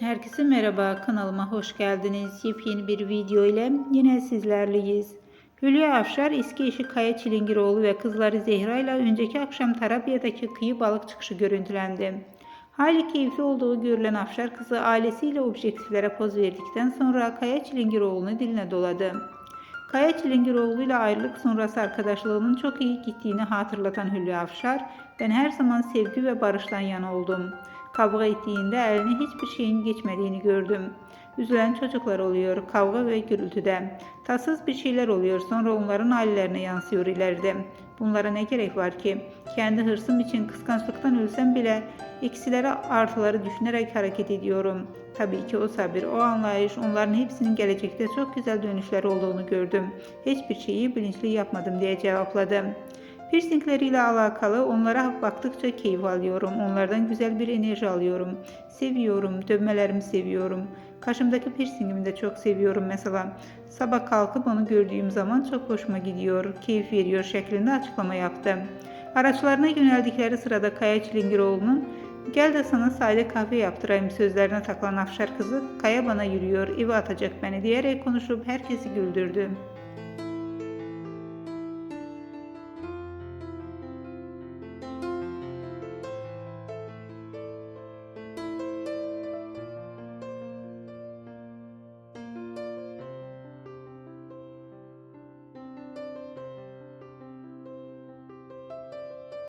Herkese merhaba, kanalıma hoş geldiniz. Yepyeni bir video ile yine sizlerleyiz. Hülya Avşar eski eşi Kaya Çilingiroğlu ve kızları Zehra ile önceki akşam Tarabya'daki kıyı balık çıkışı görüntülendi. Hali keyifli olduğu görülen Afşar kızı ailesiyle objektiflere poz verdikten sonra Kaya Çilingiroğlu'nu diline doladı. Kaya Çilingiroğlu ile ayrılık sonrası arkadaşlığının çok iyi gittiğini hatırlatan Hülya Avşar, ben her zaman sevgi ve barıştan yana oldum. Kavga ettiğinde eline hiçbir şeyin geçmediğini gördüm. Üzülen çocuklar oluyor kavga ve gürültüde. Tatsız bir şeyler oluyor sonra onların ailelerine yansıyor ileride. Bunlara ne gerek var ki? Kendi hırsım için kıskançlıktan ölsem bile eksilere artıları düşünerek hareket ediyorum. Tabii ki o sabır, o anlayış onların hepsinin gelecekte çok güzel dönüşler olduğunu gördüm. Hiçbir şeyi bilinçli yapmadım diye cevapladım. Piercingleriyle alakalı onlara baktıkça keyif alıyorum. Onlardan güzel bir enerji alıyorum. Seviyorum, dövmelerimi seviyorum. Kaşımdaki piercingimi de çok seviyorum mesela. Sabah kalkıp onu gördüğüm zaman çok hoşuma gidiyor, keyif veriyor şeklinde açıklama yaptım. Araçlarına yöneldikleri sırada Kaya Çilingiroğlu'nun Gel de sana sade kahve yaptırayım sözlerine takılan Afşar kızı Kaya bana yürüyor, eve atacak beni diyerek konuşup herkesi güldürdü.